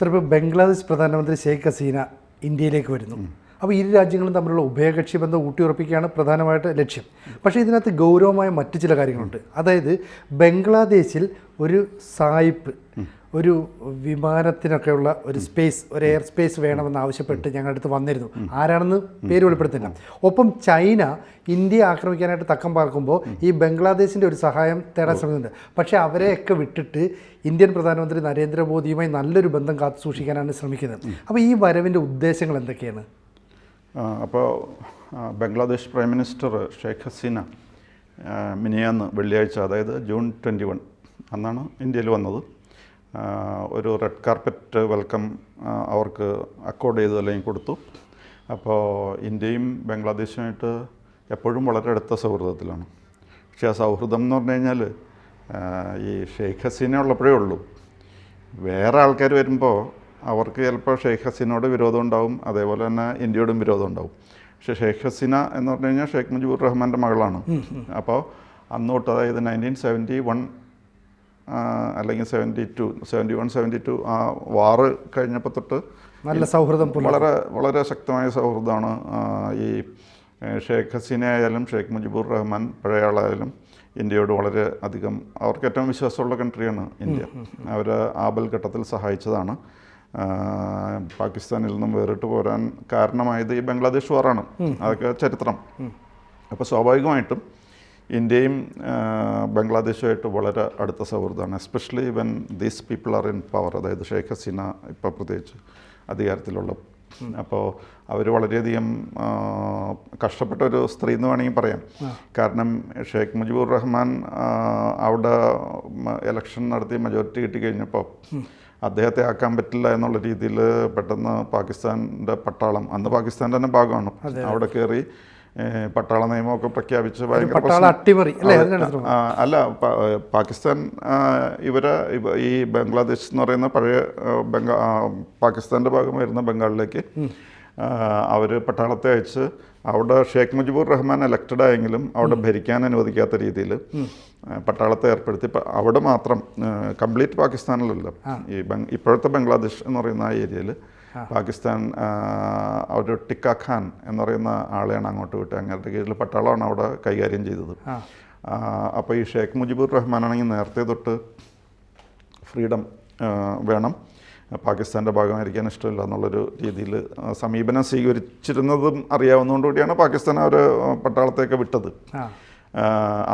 Sir ഇപ്പോൾ ബംഗ്ലാദേശ് പ്രധാനമന്ത്രി ഷെയ്ഖ് ഹസീന ഇന്ത്യയിലേക്ക് വരുന്നു. അപ്പോൾ ഇരു രാജ്യങ്ങളും തമ്മിലുള്ള ഉഭയകക്ഷി ബന്ധം ഊട്ടിയുറപ്പിക്കുകയാണ് പ്രധാനമായിട്ട് ലക്ഷ്യം. പക്ഷേ ഇതിനകത്ത് ഗൗരവമായ മറ്റു ചില കാര്യങ്ങളുണ്ട്. അതായത് ബംഗ്ലാദേശിൽ ഒരു സായിപ്പ് ഒരു വിമാനത്തിനൊക്കെയുള്ള ഒരു സ്പേസ് ഒരു എയർ സ്പേസ് വേണമെന്ന് ആവശ്യപ്പെട്ട് ഞങ്ങളുടെ അടുത്ത് വന്നിരുന്നു. ആരാണെന്ന് പേര് വെളിപ്പെടുത്തില്ല. ഒപ്പം ചൈന ഇന്ത്യ ആക്രമിക്കാനായിട്ട് തക്കം പാർക്കുമ്പോൾ ഈ ബംഗ്ലാദേശിന്റെ ഒരു സഹായം തേടാൻ ശ്രമിക്കുന്നുണ്ട്. പക്ഷേ അവരെയൊക്കെ വിട്ടിട്ട് ഇന്ത്യൻ പ്രധാനമന്ത്രി നരേന്ദ്രമോദിയുമായി നല്ലൊരു ബന്ധം കാത്തു സൂക്ഷിക്കാനാണ് ശ്രമിക്കുന്നത്. അപ്പോൾ ഈ വരവിന്റെ ഉദ്ദേശങ്ങൾ എന്തൊക്കെയാണ്? അപ്പോൾ ബംഗ്ലാദേശ് പ്രൈം മിനിസ്റ്റർ ഷേഖ് ഹസീന മിനിയാന്ന് വെള്ളിയാഴ്ച അതായത് ജൂൺ ട്വന്റി വൺ അന്നാണ് ഇന്ത്യയിൽ വന്നത്. ഒരു റെഡ് കാർപ്പറ്റ് വെൽക്കം അവർക്ക് അക്കോർഡ് ചെയ്ത് അല്ലെങ്കിൽ കൊടുത്തു. അപ്പോൾ ഇന്ത്യയും ബംഗ്ലാദേശുമായിട്ട് എപ്പോഴും വളരെ അടുത്ത സൗഹൃദത്തിലാണ്. പക്ഷേ ആ സൗഹൃദം എന്ന് പറഞ്ഞു കഴിഞ്ഞാൽ ഈ ഷെയ്ഖ് ഹസീന ഉള്ളപ്പോഴേ ഉള്ളൂ. വേറെ ആൾക്കാർ വരുമ്പോൾ അവർക്ക് ചിലപ്പോൾ ഷെയ്ഖ് ഹസീനോട് വിരോധം ഉണ്ടാവും അതേപോലെ തന്നെ ഇന്ത്യയോടും വിരോധം ഉണ്ടാവും. പക്ഷേ ഷെയ്ഖ് ഹസീന എന്ന് പറഞ്ഞു കഴിഞ്ഞാൽ ഷെയ്ഖ് മുജിബുർ റഹ്മാന്റെ മകളാണ്. അപ്പോൾ അന്നോട്ട് അതായത് നയന്റീൻ സെവന്റി വൺ അല്ലെങ്കിൽ seventy two seventy one seventy two ആ വാറ് കഴിഞ്ഞപ്പോൾ തൊട്ട് നല്ല സൗഹൃദം. വളരെ വളരെ ശക്തമായ സൗഹൃദമാണ് ഈ ഷേഖ് ഷെയ്ഖ് ഹസീന ആയാലും ഷേഖ് മുജിബുർ റഹ്മാൻ പഴയ ആളായാലും ഇന്ത്യയോട് വളരെ അധികം അവർക്ക് ഏറ്റവും വിശ്വാസമുള്ള കൺട്രിയാണ് ഇന്ത്യ. അവർ ആബൽ ഘട്ടത്തിൽ സഹായിച്ചതാണ്. പാകിസ്ഥാനിൽ നിന്നും വേറിട്ട് പോരാൻ കാരണമായത് ഈ ബംഗ്ലാദേശ് വാറാണ്. അതൊക്കെ ചരിത്രം. അപ്പോൾ സ്വാഭാവികമായിട്ടും ഇന്ത്യയും ബംഗ്ലാദേശുമായിട്ട് വളരെ അടുത്ത സൗഹൃദമാണ്. Especially when these people are in power അതായത് ഷെയ്ഖ് ഹസീന ഇപ്പോൾ പ്രത്യേകിച്ച് അധികാരത്തിലുള്ള അപ്പോൾ അവർ വളരെയധികം കഷ്ടപ്പെട്ട ഒരു സ്ത്രീ എന്ന് വേണമെങ്കിൽ പറയാം. കാരണം ഷെയ്ഖ് മുജിബുർ റഹ്മാൻ അവിടെ ഇലക്ഷൻ നടത്തി മെജോറിറ്റി കിട്ടിക്കഴിഞ്ഞപ്പോൾ അദ്ദേഹത്തെ ആക്കാൻ പറ്റില്ല എന്നുള്ള രീതിയിൽ പെട്ടെന്ന് പാകിസ്ഥാന്റെ പട്ടാളം അന്ന് പാകിസ്ഥാന്റെ തന്നെ ഭാഗമാണ്. അവിടെ കയറി പട്ടാള നിയമമൊക്കെ പ്രഖ്യാപിച്ച് ഭയങ്കര അട്ടിമറി അല്ലേ? പാകിസ്ഥാൻ ഇവരെ ഈ ബംഗ്ലാദേശ് എന്ന് പറയുന്ന പഴയ ബംഗാ പാകിസ്ഥാന്റെ ഭാഗമായിരുന്ന ബംഗാളിലേക്ക് അവർ പട്ടാളത്തെ അയച്ച് അവിടെ ഷേഖ് മുജിബുർ റഹ്മാൻ എലക്റ്റഡ് ആയെങ്കിലും അവിടെ ഭരിക്കാൻ അനുവദിക്കാത്ത രീതിയിൽ പട്ടാളത്തെ ഏർപ്പെടുത്തി. അവിടെ മാത്രം കംപ്ലീറ്റ് പാകിസ്ഥാനിലല്ല. ഈ ബംഗ് ഇപ്പോഴത്തെ ബംഗ്ലാദേശ് എന്ന് പറയുന്ന ആ ഏരിയയിൽ പാകിസ്ഥാൻ ഒരു ടിക്ക ഖാൻ എന്ന് പറയുന്ന ആളെയാണ് അങ്ങോട്ട് വിട്ടത്. അങ്ങനത്തെ കീഴിൽ പട്ടാളമാണ് അവിടെ കൈകാര്യം ചെയ്തത്. അപ്പോൾ ഈ ഷേഖ് മുജിബുർ റഹ്മാനാണെങ്കിൽ നേരത്തെ തൊട്ട് ഫ്രീഡം വേണം. പാകിസ്ഥാന്റെ ഭാഗമായിരിക്കാൻ ഇഷ്ടമില്ല എന്നുള്ളൊരു രീതിയിൽ സമീപനം സ്വീകരിച്ചിരുന്നതും അറിയാവുന്നതുകൊണ്ടുകൂടിയാണ് പാകിസ്ഥാൻ അവർ പട്ടാളത്തേക്ക് വിട്ടത്.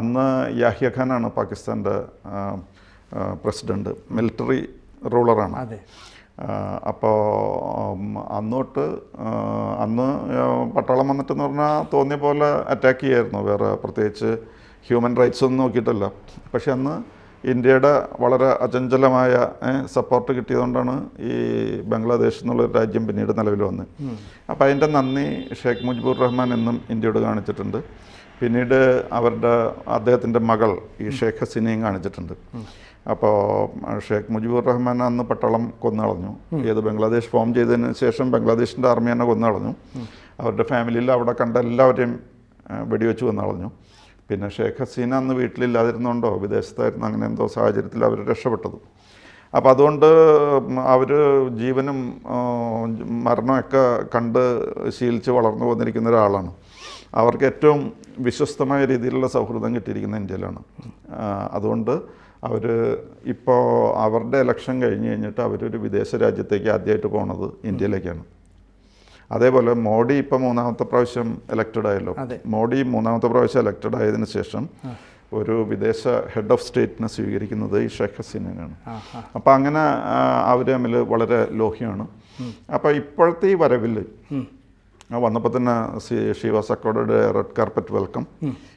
അന്ന് യാഹിയ ഖാനാണ് പാകിസ്ഥാന്റെ പ്രസിഡന്റ് മിലിറ്ററി റൂളറാണ്. അതെ. അപ്പോൾ അന്നോട്ട് അന്ന് പട്ടാളം വന്നിട്ടെന്ന് പറഞ്ഞാൽ തോന്നിയ പോലെ അറ്റാക്ക് ചെയ്യായിരുന്നു. വേറെ പ്രത്യേകിച്ച് ഹ്യൂമൻ റൈറ്റ്സ് ഒന്നും നോക്കിയിട്ടല്ല. പക്ഷെ അന്ന് ഇന്ത്യയുടെ വളരെ അചഞ്ചലമായ സപ്പോർട്ട് കിട്ടിയതുകൊണ്ടാണ് ഈ ബംഗ്ലാദേശ് എന്നുള്ള രാജ്യം പിന്നീട് നിലവിൽ വന്നത് അപ്പോൾ അതിന്റെ നന്ദി ഷെയ്ഖ് മുജിബുർ റഹ്മാൻ എന്നും ഇന്ത്യയോട് കാണിച്ചിട്ടുണ്ട്. പിന്നീട് അവരുടെ അദ്ദേഹത്തിന്റെ മകൾ ഈ ഷെയ്ഖ് ഹസീനയും കാണിച്ചിട്ടുണ്ട്. അപ്പോൾ ഷേഖ് മുജിബുർ റഹ്മാൻ അന്ന് പട്ടാളം കൊന്നുകളഞ്ഞു ഏത് ബംഗ്ലാദേശ് ഫോം ചെയ്തതിന് ശേഷം ബംഗ്ലാദേശിന്റെ ആർമി തന്നെ കൊന്നുകളഞ്ഞു അവരുടെ ഫാമിലിയിൽ അവിടെ കണ്ട എല്ലാവരെയും വെടിവെച്ച് കൊന്നുകളഞ്ഞു പിന്നെ ഷേഖ് ഹസീന അന്ന് വീട്ടിലില്ലാതിരുന്നുണ്ടോ? വിദേശത്തായിരുന്നു അങ്ങനെ എന്തോ സാഹചര്യത്തിൽ അവർ രക്ഷപ്പെട്ടത്. അപ്പോൾ അതുകൊണ്ട് അവർ ജീവനും മരണമൊക്കെ കണ്ട് ശീലിച്ച് വളർന്നു വന്നിരിക്കുന്ന ഒരാളാണ്. അവർക്ക് ഏറ്റവും വിശ്വസ്തമായ രീതിയിലുള്ള സൗഹൃദം കിട്ടിയിരിക്കുന്ന ഇന്ത്യയിലാണ്. അതുകൊണ്ട് അവർ ഇപ്പോൾ അവരുടെ ഇലക്ഷൻ കഴിഞ്ഞ് കഴിഞ്ഞിട്ട് അവരൊരു വിദേശ രാജ്യത്തേക്ക് ആദ്യമായിട്ട് പോണത് ഇന്ത്യയിലേക്കാണ്. അതേപോലെ മോഡി ഇപ്പോൾ മൂന്നാമത്തെ പ്രാവശ്യം എലക്റ്റഡ് ആയല്ലോ. മോഡി മൂന്നാമത്തെ പ്രാവശ്യം എലക്റ്റഡ് ആയതിനു ശേഷം ഒരു വിദേശ ഹെഡ് ഓഫ് സ്റ്റേറ്റിനെ സ്വീകരിക്കുന്നത് ഈ ഷെയ്ഖ് ഹസീനയാണ്. അപ്പോൾ അങ്ങനെ അവർ തമ്മിൽ വളരെ ലോഹ്യമാണ്. അപ്പോൾ ഇപ്പോഴത്തെ ഈ വരവിൽ വന്നപ്പോൾ തന്നെ she was accorded red carpet welcome.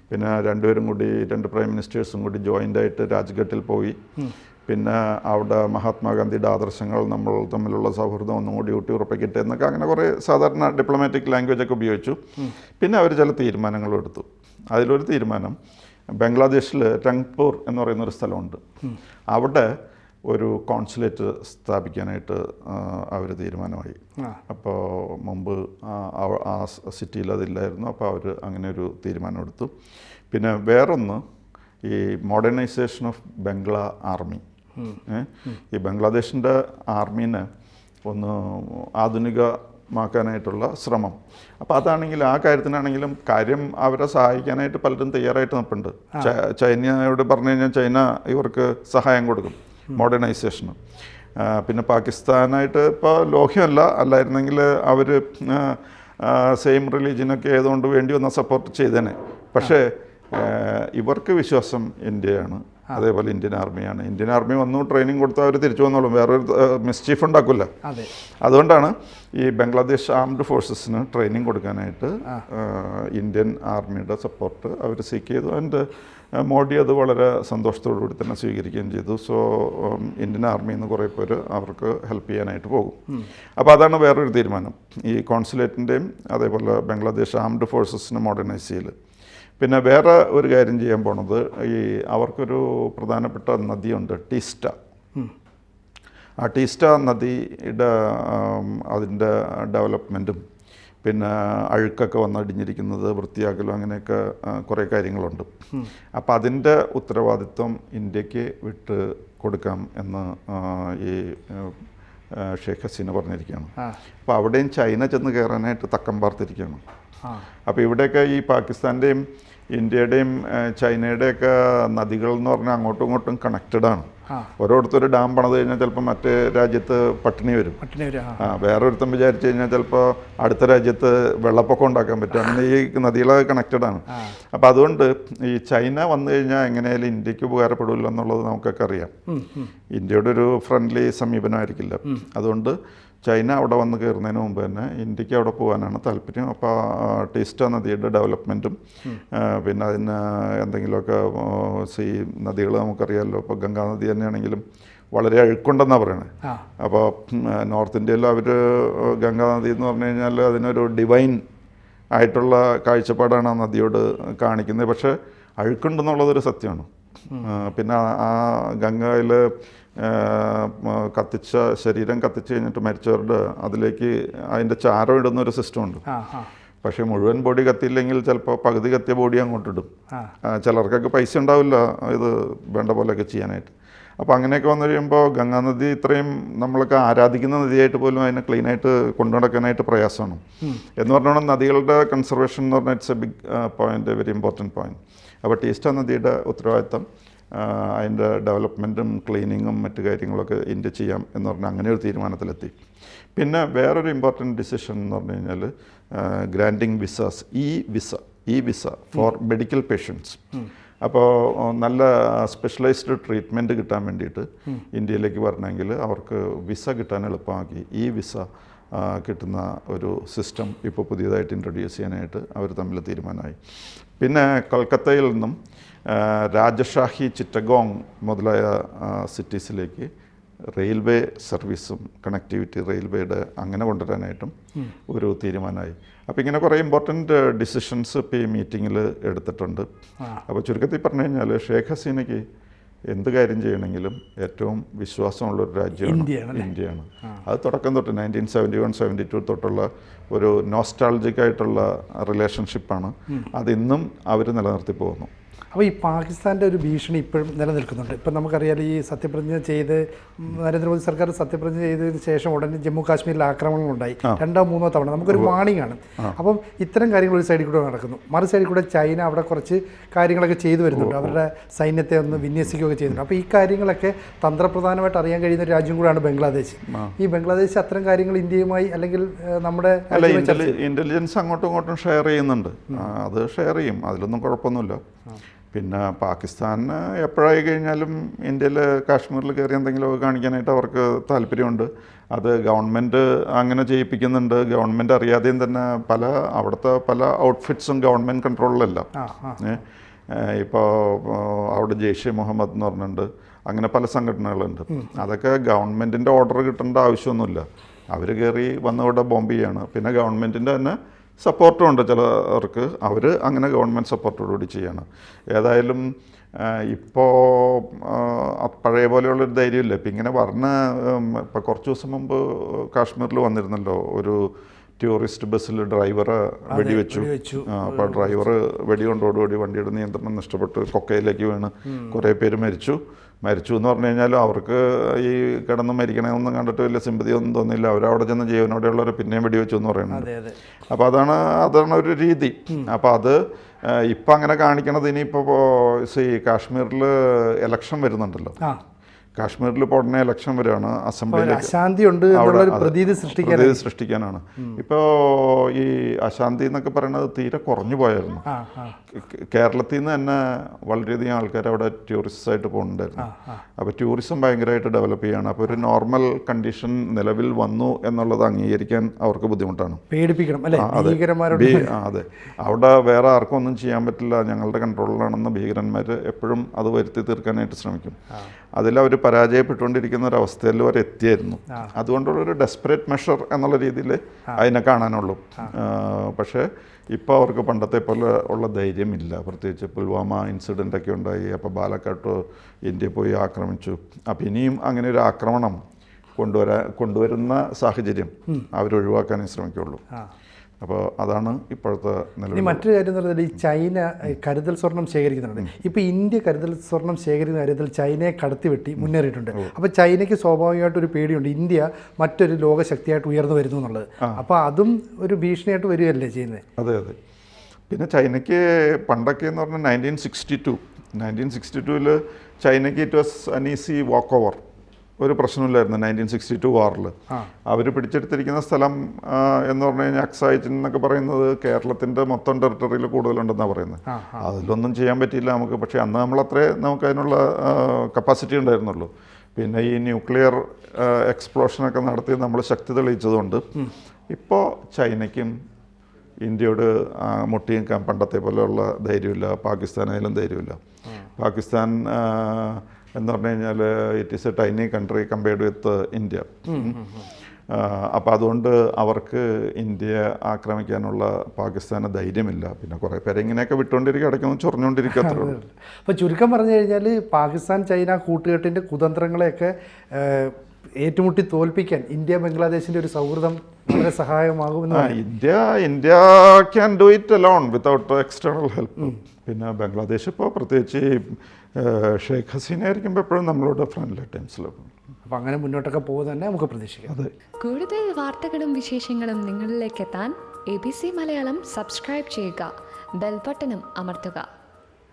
പിന്നെ രണ്ടുപേരും കൂടി രണ്ട് പ്രൈം മിനിസ്റ്റേഴ്സും കൂടി ജോയിന്റ് ആയിട്ട് രാജ്ഘട്ടിൽ പോയി. പിന്നെ അവിടെ മഹാത്മാഗാന്ധിയുടെ ആദർശങ്ങൾ നമ്മൾ തമ്മിലുള്ള സൗഹൃദം ഒന്നും കൂടി ഊട്ടി ഉറപ്പിക്കട്ടെ എന്നൊക്കെ അങ്ങനെ കുറേ സാധാരണ ഡിപ്ലോമാറ്റിക് ലാംഗ്വേജ് ഒക്കെ ഉപയോഗിച്ചു. പിന്നെ അവർ ചില തീരുമാനങ്ങളും എടുത്തു. അതിലൊരു തീരുമാനം ബംഗ്ലാദേശിൽ രംഗ്പൂർ എന്ന് പറയുന്നൊരു സ്ഥലമുണ്ട്. അവിടെ ഒരു കോൺസുലേറ്റ് സ്ഥാപിക്കാനായിട്ട് അവർ തീരുമാനമായി. അപ്പോൾ മുമ്പ് ആ സിറ്റിയിൽ അതില്ലായിരുന്നു. അപ്പോൾ അവർ അങ്ങനെ ഒരു തീരുമാനമെടുത്തു പിന്നെ വേറൊന്ന് ഈ മോഡേണൈസേഷൻ ഓഫ് ബംഗ്ലാ ആർമി. ഈ ബംഗ്ലാദേശിന്റെ ആർമീനെ ഒന്ന് ആധുനികമാക്കാനായിട്ടുള്ള ശ്രമം. അപ്പോൾ അതാണെങ്കിൽ ആ കാര്യത്തിനാണെങ്കിലും കാര്യം അവരെ സഹായിക്കാനായിട്ട് പലരും തയ്യാറായിട്ട് നിൽപ്പുണ്ട്. ചൈനയോട് പറഞ്ഞു കഴിഞ്ഞാൽ ചൈന ഇവർക്ക് സഹായം കൊടുക്കും. മോഡേണൈസേഷന്. പിന്നെ പാകിസ്ഥാനായിട്ട് ഇപ്പോൾ ലോഹ്യമല്ല അല്ലായിരുന്നെങ്കിൽ അവർ സെയിം റിലീജിയനൊക്കെ ആയതുകൊണ്ട് വേണ്ടി വന്ന സപ്പോർട്ട് ചെയ്തേനെ. പക്ഷേ ഇവർക്ക് വിശ്വാസം ഇന്ത്യയാണ്. അതേപോലെ ഇന്ത്യൻ ആർമിയാണ്. ഇന്ത്യൻ ആർമി വന്നു ട്രെയിനിങ് കൊടുത്താൽ അവർ തിരിച്ചു വന്നോളും. വേറൊരു മിസ്ചീഫ് ഉണ്ടാക്കില്ല അതെ. അതുകൊണ്ടാണ് ഈ ബംഗ്ലാദേശ് ആംഡ് ഫോഴ്സസിന് ട്രെയിനിങ് കൊടുക്കാനായിട്ട് ഇന്ത്യൻ ആർമിയുടെ സപ്പോർട്ട് അവർ സീക്ക് ചെയ്തു. ആൻഡ് മോഡി അത് വളരെ സന്തോഷത്തോടു കൂടി തന്നെ സ്വീകരിക്കുകയും ചെയ്തു. സോ ഇന്ത്യൻ ആർമിയിൽ നിന്ന് കുറേ പേര് അവർക്ക് ഹെൽപ്പ് ചെയ്യാനായിട്ട് പോകും. അപ്പോൾ അതാണ് വേറൊരു തീരുമാനം. ഈ കോൺസുലേറ്റിന്റെയും അതേപോലെ ബംഗ്ലാദേശ് ആംഡ് ഫോഴ്സസിന് മോഡേണൈസ് ചെയ്യൽ പിന്നെ വേറെ ഒരു കാര്യം ചെയ്യാൻ പോണത് ഈ അവർക്കൊരു പ്രധാനപ്പെട്ട നദിയുണ്ട് ടീസ്റ്റ. ആ ടീസ്റ്റ നദിയുടെ അതിന്റെ ഡെവലപ്മെന്റും പിന്നെ അഴുക്കൊക്കെ വന്നടിഞ്ഞിരിക്കുന്നത് വൃത്തിയാക്കലും അങ്ങനെയൊക്കെ കുറേ കാര്യങ്ങളുണ്ട്. അപ്പോൾ അതിന്റെ ഉത്തരവാദിത്വം ഇന്ത്യയ്ക്ക് വിട്ട് കൊടുക്കാം എന്ന് ഈ ഷെയ്ഖ് ഹസീന പറഞ്ഞിരിക്കുകയാണ്. അപ്പോൾ അവിടെയും ചൈന ചെന്ന് കയറാനായിട്ട് തക്കം പാർത്തിരിക്കുകയാണ്. അപ്പോൾ ഇവിടെയൊക്കെ ഈ പാകിസ്ഥാന്റെയും ഇന്ത്യയുടെയും ചൈനയുടെയൊക്കെ നദികൾ എന്ന് പറഞ്ഞാൽ അങ്ങോട്ടും ഇങ്ങോട്ടും കണക്റ്റഡ് ആ. ഡാം പണിത് കഴിഞ്ഞാൽ ചിലപ്പോൾ മറ്റേ രാജ്യത്ത് പട്ടിണി വരും. പട്ടിണി വരും ആ. വേറെ വേറൊരുത്തം വിചാരിച്ചു കഴിഞ്ഞാൽ ചിലപ്പോൾ അടുത്ത രാജ്യത്ത് വെള്ളപ്പൊക്കം ഉണ്ടാക്കാൻ പറ്റും. അങ്ങനെ ഈ നദികളൊക്കെ കണക്റ്റഡ് ആണ്. അപ്പോൾ അതുകൊണ്ട് ഈ ചൈന വന്നു കഴിഞ്ഞാൽ എങ്ങനെയാലും ഇന്ത്യയ്ക്ക് ഉപകാരപ്പെടില്ല എന്നുള്ളത് നമുക്കൊക്കെ അറിയാം. ഇന്ത്യയുടെ ഒരു ഫ്രണ്ട്ലി സമീപനമായിരിക്കില്ല. അതുകൊണ്ട് ചൈന അവിടെ വന്ന് കയറുന്നതിന് മുമ്പ് തന്നെ ഇന്ത്യയ്ക്ക് അവിടെ പോകാനാണ് താല്പര്യം. അപ്പോൾ ടീസ്റ്റ നദിയുടെ ഡെവലപ്മെന്റും പിന്നെ അതിന് എന്തെങ്കിലുമൊക്കെ സീ നദികൾ നമുക്കറിയാമല്ലോ ഇപ്പോൾ ഗംഗാ നദി തന്നെയാണെങ്കിലും വളരെ അഴുക്കുണ്ടെന്നാണ് പറയുന്നത് അപ്പോൾ നോർത്ത് ഇന്ത്യയിൽ അവർ ഗംഗാനദി എന്ന് പറഞ്ഞു കഴിഞ്ഞാൽ അതിനൊരു ഡിവൈൻ ആയിട്ടുള്ള കാഴ്ചപ്പാടാണ് ആ നദിയോട് കാണിക്കുന്നത്. പക്ഷേ അഴുക്കുണ്ടെന്നുള്ളതൊരു സത്യമാണ്. പിന്നെ ആ- ഗംഗയിൽ കത്തിച്ച ശരീരം കത്തിച്ച് കഴിഞ്ഞിട്ട് മരിച്ചവരുടെ അതിലേക്ക് അതിന്റെ ചാരം ഇടുന്ന ഒരു സിസ്റ്റം ഉണ്ട് പക്ഷേ മുഴുവൻ ബോഡി കത്തിയില്ലെങ്കിൽ ചിലപ്പോൾ പകുതി കത്തിയ ബോഡി അങ്ങോട്ട് ഇടും ആ. ആ, ചിലർക്കൊക്കെ പൈസ ഉണ്ടാവില്ല ഇത് വേണ്ട പോലെയൊക്കെ ചെയ്യാനായിട്ട്. അപ്പോൾ അങ്ങനെയൊക്കെ വന്നു കഴിയുമ്പോൾ ഗംഗാനദി ഇത്രയും നമ്മളൊക്കെ ആരാധിക്കുന്ന നദിയായിട്ട് പോലും അതിനെ ക്ലീനായിട്ട് കൊണ്ടു നടക്കാനായിട്ട് പ്രയാസമാണ്. എന്ന് പറഞ്ഞാൽ നദികളുടെ കൺസർവേഷൻ എന്ന് പറഞ്ഞാൽ it's a big point very important point അപ്പോൾ ടീസ്റ്റ നദിയുടെ ഉത്തരവാദിത്തം അതിന്റെ ഡെവലപ്മെന്റും ക്ലീനിങ്ങും മറ്റു കാര്യങ്ങളൊക്കെ ഇന്ത്യ ചെയ്യാം എന്ന് പറഞ്ഞാൽ അങ്ങനെ ഒരു തീരുമാനത്തിലെത്തി. പിന്നെ വേറൊരു ഇമ്പോർട്ടന്റ് ഡിസിഷൻ എന്ന് പറഞ്ഞു കഴിഞ്ഞാൽ granting visas e visa e visa for medical patients അപ്പോൾ നല്ല സ്പെഷ്യലൈസ്ഡ് ട്രീറ്റ്മെന്റ് കിട്ടാൻ വേണ്ടിയിട്ട് ഇന്ത്യയിലേക്ക് വരണമെങ്കിൽ അവർക്ക് വിസ കിട്ടാൻ എളുപ്പമാക്കി. ഈ വിസ കിട്ടുന്ന ഒരു സിസ്റ്റം ഇപ്പോൾ പുതിയതായിട്ട് ഇൻട്രൊഡ്യൂസ് ചെയ്യാനായിട്ട് അവർ തമ്മിൽ തീരുമാനമായി. പിന്നെ കൊൽക്കത്തയിൽ നിന്നും രാജഷാഹി ചിറ്റഗോങ് മുതലായ സിറ്റീസിലേക്ക് റെയിൽവേ സർവീസും കണക്ടിവിറ്റി റെയിൽവേയുടെ അങ്ങനെ കൊണ്ടുവരാനായിട്ടും ഒരു തീരുമാനമായി. അപ്പോൾ ഇങ്ങനെ കുറേ ഇമ്പോർട്ടന്റ് ഡിസിഷൻസ് ഇപ്പോൾ ഈ മീറ്റിങ്ങിൽ എടുത്തിട്ടുണ്ട്. അപ്പോൾ ചുരുക്കത്തിൽ പറഞ്ഞു കഴിഞ്ഞാൽ ഷേഖ് ഹസീനയ്ക്ക് എന്ത് കാര്യം ചെയ്യണമെങ്കിലും ഏറ്റവും വിശ്വാസമുള്ള ഒരു രാജ്യമാണ് ഇന്ത്യയാണ്. ഇന്ത്യയാണ് അത് തുടക്കം തൊട്ട് nineteen seventy one seventy two തൊട്ടുള്ള ഒരു നോസ്റ്റാൾജിക് ആയിട്ടുള്ള റിലേഷൻഷിപ്പാണ് അതിന്നും അവർ നിലനിർത്തി പോകുന്നു. അപ്പോൾ ഈ പാകിസ്ഥാന്റെ ഒരു ഭീഷണി ഇപ്പോഴും നിലനിൽക്കുന്നുണ്ട്. ഇപ്പം നമുക്കറിയാം ഈ സത്യപ്രതിജ്ഞ ചെയ്ത് നരേന്ദ്രമോദി സർക്കാർ സത്യപ്രതിജ്ഞ ചെയ്തതിന് ശേഷം ഉടനെ ജമ്മു കാശ്മീരിൽ ആക്രമണങ്ങൾ ഉണ്ടായി രണ്ടോ മൂന്നോ തവണ. നമുക്കൊരു വാണിംഗ് ആണ് അപ്പം ഇത്തരം കാര്യങ്ങൾ ഒരു സൈഡിൽ കൂടെ നടക്കുന്നു. മറു സൈഡിൽ കൂടെ ചൈന അവിടെ കുറച്ച് കാര്യങ്ങളൊക്കെ ചെയ്തു വരുന്നുണ്ട്. അവരുടെ സൈന്യത്തെ ഒന്ന് വിന്യസിക്കുകയൊക്കെ ചെയ്യുന്നുണ്ട്. അപ്പോൾ ഈ കാര്യങ്ങളൊക്കെ തന്ത്രപ്രധാനമായിട്ട് അറിയാൻ കഴിയുന്ന ഒരു രാജ്യം കൂടെയാണ് ബംഗ്ലാദേശ്. ഈ ബംഗ്ലാദേശ് അത്തരം കാര്യങ്ങൾ ഇന്ത്യയുമായി അല്ലെങ്കിൽ നമ്മുടെ ഇന്റലിജൻസ് അങ്ങോട്ടും ഇങ്ങോട്ടും ഷെയർ ചെയ്യുന്നുണ്ട്. അത് ഷെയർ ചെയ്യും. അതിലൊന്നും കുഴപ്പമൊന്നുമില്ല. പിന്നെ പാകിസ്ഥാന് എപ്പോഴായി കഴിഞ്ഞാലും ഇന്ത്യയിൽ കാശ്മീരിൽ കയറി എന്തെങ്കിലുമൊക്കെ കാണിക്കാനായിട്ട് അവർക്ക് താല്പര്യമുണ്ട്. അത് ഗവൺമെന്റ് അങ്ങനെ ചെയ്യിപ്പിക്കുന്നുണ്ട് ഗവൺമെന്റ് അറിയാതെയും തന്നെ പല അവിടുത്തെ പല ഔട്ട്ഫിറ്റ്സും ഗവൺമെന്റ് കൺട്രോളിലല്ല ഇപ്പോൾ അവിടെ ജെയ്ഷെ മുഹമ്മദ് എന്ന് പറഞ്ഞിട്ടുണ്ട്. അങ്ങനെ പല സംഘടനകളുണ്ട്. അതൊക്കെ ഗവൺമെന്റിന്റെ ഓർഡർ കിട്ടേണ്ട ആവശ്യമൊന്നുമില്ല. അവർ കയറി വന്ന് ഇവിടെ ബോംബ് ചെയ്യാണ്. പിന്നെ ഗവൺമെന്റിന്റെ തന്നെ സപ്പോർട്ടും ഉണ്ട് ചിലർക്ക്. അവർ അങ്ങനെ ഗവൺമെന്റ് സപ്പോർട്ടോടുകൂടി ചെയ്യാണ്. ഏതായാലും ഇപ്പോൾ പഴയ പോലെയുള്ളൊരു ധൈര്യമില്ല. ഇപ്പം ഇങ്ങനെ പറഞ്ഞ ഇപ്പം കുറച്ച് ദിവസം മുമ്പ് കാശ്മീരിൽ വന്നിരുന്നല്ലോ ഒരു ടൂറിസ്റ്റ് ബസ്സിൽ ഡ്രൈവറെ വെടിവെച്ചു. അപ്പോൾ ഡ്രൈവർ വെടികൊണ്ടോടുകൂടി വണ്ടിയുടെ നിയന്ത്രണം നഷ്ടപ്പെട്ട് കൊക്കയിലേക്ക് വീണ് കുറേ പേര് മരിച്ചു. മരിച്ചു എന്ന് പറഞ്ഞു കഴിഞ്ഞാലും അവർക്ക് ഈ കിടന്ന് മരിക്കണമെന്നും കണ്ടിട്ട് വലിയ സിമ്പതി ഒന്നും തോന്നിയില്ല. അവരവിടെ ചെന്ന് ജീവനോടെയുള്ളവരെ പിന്നെയും വെടിവെച്ചു എന്ന് പറയുന്നത്. അപ്പോൾ അതാണ് അതാണ് ഒരു രീതി. അപ്പോൾ അത് ഇപ്പം അങ്ങനെ കാണിക്കണത് ഇനിയിപ്പോൾ സി കാശ്മീരിൽ ഇലക്ഷൻ വരുന്നുണ്ടല്ലോ. കാശ്മീരിൽ ഉടനെ ഇലക്ഷൻ വരികയാണ് അസംബ്ലി അശാന്തി ഉണ്ട് പ്രതീതി സൃഷ്ടിക്കാൻ സൃഷ്ടിക്കാനാണ്. ഇപ്പോൾ ഈ അശാന്തി എന്നൊക്കെ പറയുന്നത് തീരെ കുറഞ്ഞു പോയായിരുന്നു. കേരളത്തിൽ നിന്ന് തന്നെ വളരെയധികം ആൾക്കാർ അവിടെ ടൂറിസ്റ്റ് ആയിട്ട് പോകുന്നുണ്ടായിരുന്നു. അപ്പോൾ ടൂറിസം ഭയങ്കരമായിട്ട് ഡെവലപ്പ് ചെയ്യാണ്. അപ്പോൾ ഒരു നോർമൽ കണ്ടീഷൻ നിലവിൽ വന്നു എന്നുള്ളത് അംഗീകരിക്കാൻ അവർക്ക് ബുദ്ധിമുട്ടാണ്. പേടിപ്പിക്കണം അതെ. അതെ. അവിടെ വേറെ ആർക്കും ഒന്നും ചെയ്യാൻ പറ്റില്ല. ഞങ്ങളുടെ കൺട്രോളിലാണെന്ന് ഭീകരന്മാർ എപ്പോഴും അത് വരുത്തി തീർക്കാനായിട്ട് ശ്രമിക്കും. അതിലവർ പരാജയപ്പെട്ടുകൊണ്ടിരിക്കുന്ന ഒരു അവസ്ഥയിൽ വരെ എത്തിയായിരുന്നു. അതുകൊണ്ടുള്ള ഒരു ഡെസ്പറേറ്റ് മെഷർ എന്നുള്ള രീതിയിൽ അതിനെ കാണാനുള്ളൂ. പക്ഷേ ഇപ്പോൾ അവർക്ക് പണ്ടത്തെ പോലെ ഉള്ള ധൈര്യമില്ല. പ്രത്യേകിച്ച് പുൽവാമ ഇൻസിഡന്റ് ഒക്കെ ഉണ്ടായി. അപ്പോൾ ബാലക്കാട്ട് ഇന്ത്യ പോയി ആക്രമിച്ചു. അപ്പം ഇനിയും അങ്ങനെ ഒരു ആക്രമണം കൊണ്ടുവരാ കൊണ്ടുവരുന്ന സാഹചര്യം അവരൊഴിവാക്കാനേ ശ്രമിക്കുള്ളൂ. അപ്പോൾ അതാണ് ഇപ്പോഴത്തെ ഇനി നിലവിൽ മറ്റൊരു കാര്യം എന്ന് പറഞ്ഞാൽ ഈ ചൈന കരുതൽ സ്വർണം ശേഖരിക്കുന്നുണ്ട്. ഇപ്പോൾ ഇന്ത്യ കരുതൽ സ്വർണം ശേഖരിക്കുന്ന കാര്യത്തിൽ ചൈനയെ കടത്തിവെട്ടി മുന്നേറിയിട്ടുണ്ട്. അപ്പോൾ ചൈനയ്ക്ക് സ്വാഭാവികമായിട്ട് ഒരു പേടിയുണ്ട്. ഇന്ത്യ മറ്റൊരു ലോകശക്തിയായിട്ട് ഉയർന്നു വരുന്നു എന്നുള്ളത്. അപ്പോൾ അതും ഒരു ഭീഷണിയായിട്ട് വരികയല്ലേ ചെയ്യുന്നത്? അതെ അതെ. പിന്നെ ചൈനയ്ക്ക് പണ്ടൊക്കെ എന്ന് പറഞ്ഞാൽ nineteen sixty two nineteen sixty ടുവിൽ ചൈനയ്ക്ക് it was an easy walk over ഒരു പ്രശ്നമില്ലായിരുന്നു നയന്റീൻ സിക്സ്റ്റി ടു വാറിൽ. അവർ പിടിച്ചെടുത്തിരിക്കുന്ന സ്ഥലം എന്ന് പറഞ്ഞു കഴിഞ്ഞാൽ അക്സായിച്ചിൻ എന്നൊക്കെ പറയുന്നത് കേരളത്തിന്റെ മൊത്തം ടെറിട്ടറിയിൽ കൂടുതലുണ്ടെന്നാണ് പറയുന്നത്. അതിലൊന്നും ചെയ്യാൻ പറ്റിയില്ല നമുക്ക്. പക്ഷേ അന്ന് നമ്മളത്രേ നമുക്ക് അതിനുള്ള കപ്പാസിറ്റി ഉണ്ടായിരുന്നുള്ളൂ. പിന്നെ ഈ ന്യൂക്ലിയർ എക്സ്പ്ലോഷനൊക്കെ നടത്തി നമ്മൾ ശക്തി തെളിയിച്ചതുകൊണ്ട് ഇപ്പോൾ ചൈനയ്ക്കും ഇന്ത്യയോട് മുട്ടിയും പണ്ടത്തെ പോലെയുള്ള ധൈര്യമില്ല. പാകിസ്ഥാനായാലും ധൈര്യമില്ല. പാകിസ്ഥാൻ എന്ന് പറഞ്ഞു കഴിഞ്ഞാൽ it is a tiny country compared with India അപ്പോൾ അതുകൊണ്ട് അവർക്ക് ഇന്ത്യയെ ആക്രമിക്കാനുള്ള പാകിസ്ഥാന് ധൈര്യമില്ല. പിന്നെ കുറേ പേരെ ഇങ്ങനെയൊക്കെ വിട്ടുകൊണ്ടിരിക്കുക അടയ്ക്കുന്നു ചൊറിഞ്ഞുകൊണ്ടിരിക്കുക അത്രേ ഉള്ളൂ. അപ്പോൾ ചുരുക്കം പറഞ്ഞു കഴിഞ്ഞാൽ പാകിസ്ഥാൻ ചൈന കൂട്ടുകെട്ടിന്റെ കുതന്ത്രങ്ങളെയൊക്കെ ഏറ്റുമുട്ടി തോൽപ്പിക്കാൻ ഇന്ത്യ ബംഗ്ലാദേശിന്റെ ഒരു സൗഹൃദം വളരെ സഹായമാകുമെന്ന് India India can do it alone without external help പിന്നെ ബംഗ്ലാദേശ് ഇപ്പോൾ പ്രത്യേകിച്ച് ഷേഖ് ഷെയ്ഖ് ഹസീന ആയിരിക്കുമ്പോൾ എപ്പോഴും നമ്മളോട് ഫ്രണ്ട്ലി ടൈംസിലും അപ്പോൾ അങ്ങനെ മുന്നോട്ടൊക്കെ പോകുന്നത് തന്നെ നമുക്ക് പ്രതീക്ഷിക്കാം. അതെ. കൂടുതൽ വാർത്തകളും വിശേഷങ്ങളും നിങ്ങളിലേക്ക് എത്താൻ A B C Malayalam subscribe ചെയ്യുക. ബെൽബട്ടനും അമർത്തുക.